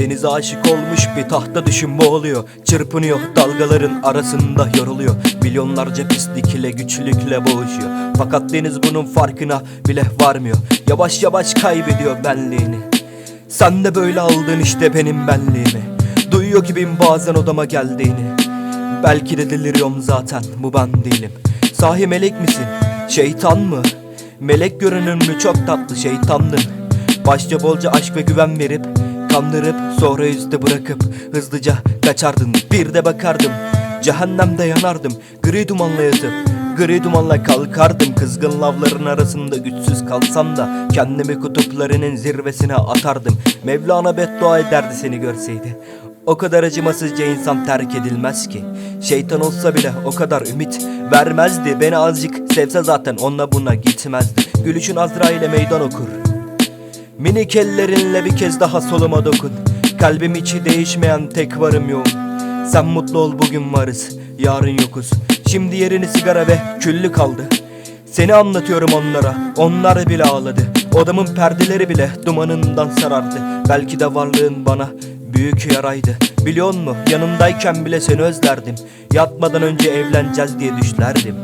Denize aşık olmuş bir tahta düşün boğuluyor Çırpınıyor dalgaların arasında yoruluyor. Milyonlarca pislik ile güçlükle boğuşuyor. Fakat deniz bunun farkına bile varmıyor. Yavaş yavaş kaybediyor benliğini. Sen de böyle aldın işte benim benliğimi. Duyuyor gibiyim bazen odama geldiğini. Belki de deliriyorum zaten bu ben değilim. Sahi melek misin? Şeytan mı? Melek görünümlü çok tatlı şeytandın Başça bolca aşk ve güven verip Kandırıp sonra yüzde bırakıp Hızlıca kaçardın. Bir de bakardım Cehennemde yanardım. Gri dumanla yatıp Gri dumanla kalkardım. Kızgın lavların arasında güçsüz kalsam da Kendimi kutuplarının zirvesine atardım. Mevlana beddua ederdi seni görseydi. O kadar acımasızca insan terk edilmez ki. Şeytan olsa bile o kadar ümit vermezdi. Beni azıcık sevse zaten onunla buna gitmezdi. Gülüşün Azrail'e meydan okur Minik ellerinle bir kez daha soluma dokun. Kalbim içi değişmeyen tek varım yoğun. Sen mutlu ol bugün varız yarın yokuz. Şimdi yerini sigara ve küllü kaldı. Seni anlatıyorum onlara onlar bile ağladı. Odamın perdeleri bile dumanından sarardı. Belki de varlığın bana büyük yaraydı. Biliyor musun? Yanındayken bile seni özlerdim. Yatmadan önce evleneceğiz diye düşlerdim.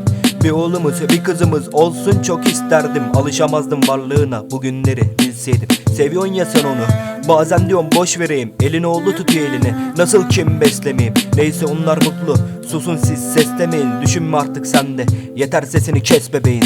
Bir oğlumuz bir kızımız olsun çok isterdim. Alışamazdım varlığına bugünleri bilseydim Seviyorsun ya sen onu. Bazen diyorum boş vereyim. Elini oğlu tutuyor elini. Nasıl kim beslemeyeyim? Neyse onlar mutlu. Susun siz seslemeyin. Düşünme artık sen de. Yeter sesini kes bebeğin